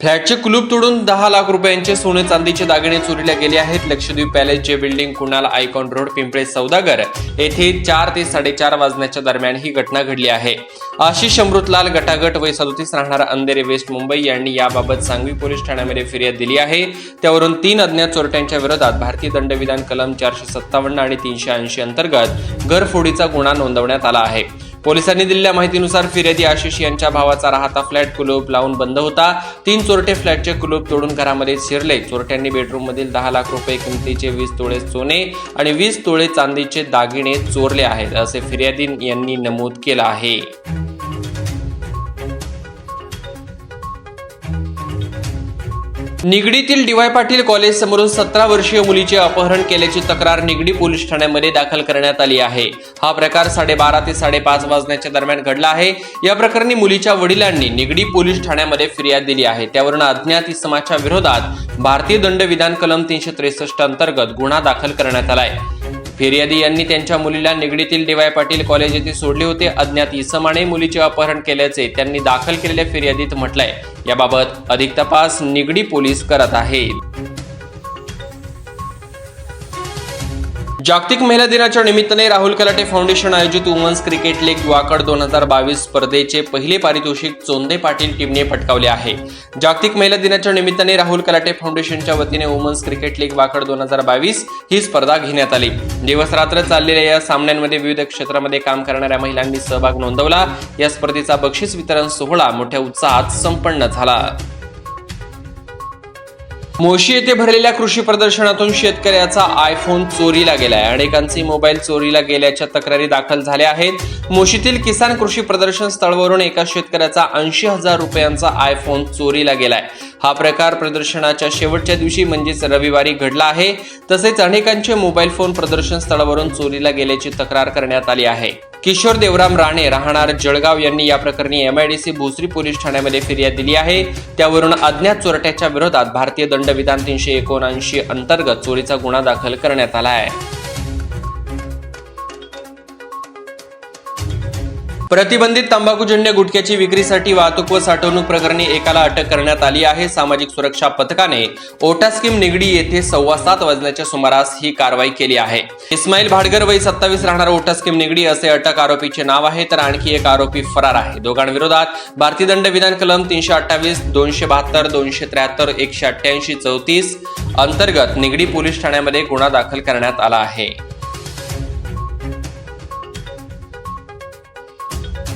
फ्लॅटचे कुलूप तोडून दहा लाख रुपयांचे सोने चांदीचे दागिने चोरीला गेले आहेत. Lakshadweep पॅलेसचे building Kunal icon road Pimple Saudagar येथे चार ते साडेचार वाजण्याच्या दरम्यान ही घटना घडली आहे. आशिष अमृतलाल गटागट वय सदोतीस राहणारा अंधेरे वेस्ट मुंबई यांनी याबाबत सांगवी पोलीस ठाण्यामध्ये फिर्याद दिली आहे. त्यावरून तीन अज्ञात चोरट्यांच्या विरोधात भारतीय दंडविधान कलम चारशे सत्तावन्न आणि तीनशे ऐंशी अंतर्गत घरफोडीचा गुन्हा नोंदवण्यात आला आहे. पोलिसांनी दिलेल्या माहितीनुसार फिर्यादी आशिष यांच्या भावाचा राहता फ्लॅट कुलूप लावून बंद होता. तीन चोरटे फ्लॅटचे कुलूप तोडून घरामध्ये शिरले. चोरट्यांनी बेडरूममधील दहा लाख रुपये किमतीचे वीस तोळे सोने आणि वीस तोळे चांदीचे दागिने चोरले आहेत असे फिर्यादी यांनी नमूद केलं आहे. निगडीतील डीवाय पाटील कॉलेज समोरून सतरा वर्षीय मुलीचे अपहरण केल्याची तक्रार निगडी पोलीस ठाण्यामध्ये दाखल करण्यात आली आहे. हा प्रकार साडेबारा ते साडेपाच वाजण्याच्या दरम्यान घडला आहे. या प्रकरणी मुलीच्या वडिलांनी निगडी पोलीस ठाण्यामध्ये फिर्याद दिली आहे. त्यावरून अज्ञात इसमाच्या विरोधात भारतीय दंड विधान कलम तीनशे त्रेसष्ट अंतर्गत गुन्हा दाखल करण्यात आलाय फिर्यादी यांनी त्यांच्या मुलीला निगडीतील डीवाय पाटील कॉलेज येथे सोडले होते. अज्ञात इसमाने मुलीचे अपहरण केल्याचे त्यांनी दाखल केलेल्या फिर्यादीत म्हटलंय. याबाबत अधिक तपास निगडी पोलीस करत आहेत. जागतिक महिला दिनाच्या निमित्ताने राहुल कलाटे फाउंडेशन आयोजित वुमन्स क्रिकेट लीग वाकड दोन हजार बावीस स्पर्धेचे पहिले पारितोषिक चोंदे पाटील टीमने पटकावले आहे. जागतिक महिला दिनाच्या निमित्ताने राहुल कलाटे फाउंडेशनच्या वतीने वुमन्स क्रिकेट लीग वाकड दोन हजार बावीस ही स्पर्धा घेण्यात आली. दिवस रात्र चाललेल्या या सामन्यांमध्ये विविध क्षेत्रामध्ये काम करणाऱ्या महिलांनी सहभाग नोंदवला. या स्पर्धेचा बक्षीस वितरण सोहळा मोठ्या उत्साहात संपन्न झाला. मोशी येथे भरलेल्या कृषी प्रदर्शनातून शेतकऱ्याचा आयफोन चोरीला गेलाय. अनेकांचे मोबाईल चोरीला गेल्याच्या तक्रारी दाखल झाल्या आहेत. मोशीतील किसान कृषी प्रदर्शन स्थळवरून एका शेतकऱ्याचा ऐंशी हजार रुपयांचा आयफोन चोरीला गेलाय. हा प्रकार प्रदर्शनाच्या शेवटच्या दिवशी म्हणजेच रविवारी घडला आहे. तसेच अनेकांचे मोबाईल फोन प्रदर्शन स्थळावरून चोरीला गेल्याची तक्रार करण्यात आली आहे. किशोर देवराम राणे राहणार जळगाव यांनी या प्रकरणी एमआयडीसी भोसरी पोलीस ठाण्यामध्ये फिर्याद दिली आहे. त्यावरून अज्ञात चोरट्याच्या विरोधात भारतीय दंडविधान तीनशे एकोणऐंशी अंतर्गत चोरीचा गुन्हा दाखल करण्यात आला आहे. प्रतिबंधित तंबाखूजन्य गुटख्याची विक्रीसाठी वाहतूक व साठवणूक प्रकरणी एकाला अटक करण्यात आली आहे. सामाजिक सुरक्षा पथकाने ओटा स्कीम निगडी येथे सव्वा सात वाजण्याच्या सुमारास ही कारवाई केली आहे. इस्माईल भाडगर वय सत्तावीस राहणार ओटा स्कीम निगडी असे अटक आरोपीचे नाव आहे तर आणखी एक आरोपी फरार आहे. दोघांविरोधात भारतीय दंड विधान कलम तीनशे अठ्ठावीस दोनशे बहात्तर दोनशे त्र्याहत्तर एकशे अठ्ठ्याऐंशी चौतीस अंतर्गत निगडी पोलीस ठाण्यामध्ये गुन्हा दाखल करण्यात आला आहे.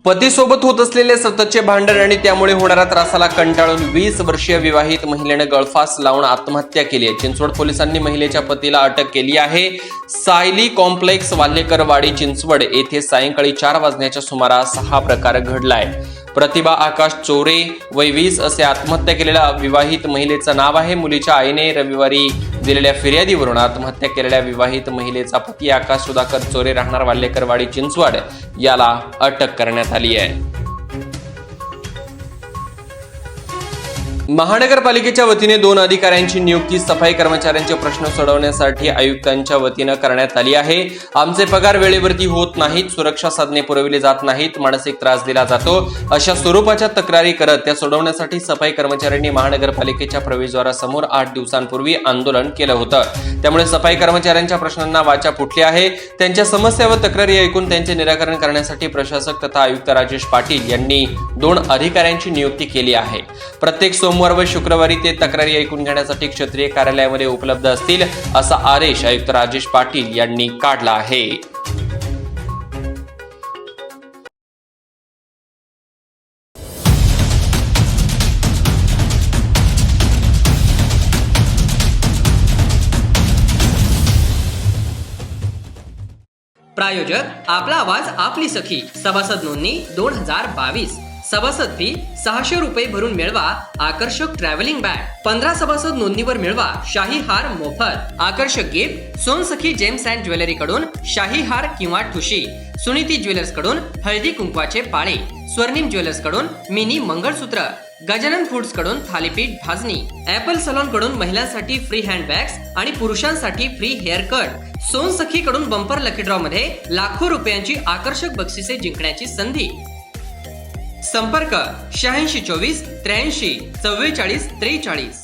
पतीसोबत होत असलेले सततचे भांडण आणि त्यामुळे होणाऱ्या त्रासाला कंटाळून वीस वर्षीय विवाहित महिलेने गळफास लावून आत्महत्या केली आहे. चिंचवड पोलिसांनी महिलेच्या पतीला अटक केली आहे. सायली कॉम्प्लेक्स वाल्हेकरवाडी चिंचवड येथे सायंकाळी चार वाजण्याच्या सुमारास हा प्रकार घडलाय. प्रतिभा आकाश चोरे वय वीस असे आत्महत्या केलेल्या विवाहित महिलेचं नाव आहे मुलीच्या आईने रविवारी दिलेल्या फिर्यादीवरून आत्महत्या केलेल्या विवाहित महिलेचा पती आकाश सुधाकर चोरे राहणार वाल्हेकरवाडी चिंचवड. याला अटक करण्यात आली आहे. महानगरपालिकेच्या वतीने दोन अधिकाऱ्यांची नियुक्ती सफाई कर्मचाऱ्यांचे प्रश्न सोडवण्यासाठी आयुक्तांच्या वतीनं करण्यात आली आहे. आमचे पगार वेळेवरती होत नाहीत सुरक्षा साधने पुरविले जात नाहीत मानसिक त्रास दिला जातो. अशा स्वरूपाच्या तक्रारी करत त्या सोडवण्यासाठी सफाई कर्मचाऱ्यांनी महानगरपालिकेच्या प्रवेशद्वारासमोर आठ दिवसांपूर्वी आंदोलन केलं होतं. त्यामुळे सफाई कर्मचाऱ्यांच्या प्रश्नांना वाचा फुटली आहे. त्यांच्या समस्या व तक्रारी ऐकून त्यांचे निराकरण करण्यासाठी प्रशासक तथा आयुक्त राजेश पाटील यांनी दोन अधिकाऱ्यांची नियुक्ती केली आहे. प्रत्येक सोमवार व शुक्रवारी ते तक्रारी ऐकून घेण्यासाठी क्षेत्रीय कार्यालयामध्ये उपलब्ध असतील असा आदेश आयुक्त राजेश पाटील यांनी काढला आहे. प्रायोजक आपला आवाज आपली सखी सभासद नोंदणी दोन हजार बावीस. सभासद फी सहाशे रुपये भरून मिळवा आकर्षक ट्रॅव्हलिंग बॅग पंधरा सभासद नोंदणीवर मिळवा शाही हार मोफत. आकर्षक gift Sonsakhi gems and jewellery कडून शाही हार किंवा ठुशी. सुनीती ज्वेलर्सकडून हळदी कुंकवाचे पाळे. स्वर्णिम ज्वेलर्सकडून मिनी मंगळसूत्र. गजानन फूड्सकडून थालीपीठ भाजणी. ऍपल सलॉनकडून महिलांसाठी फ्री हँड बॅग्स आणि पुरुषांसाठी फ्री हेअर कट सोन सखी कडून बंपर लकी ड्रॉ मध्ये लाखो रुपयांची आकर्षक बक्षिसे जिंकण्याची संधी. संपर्क शहाऐंशी चोवीस त्र्याऐंशी चव्वेचाळीस त्रेचाळीस.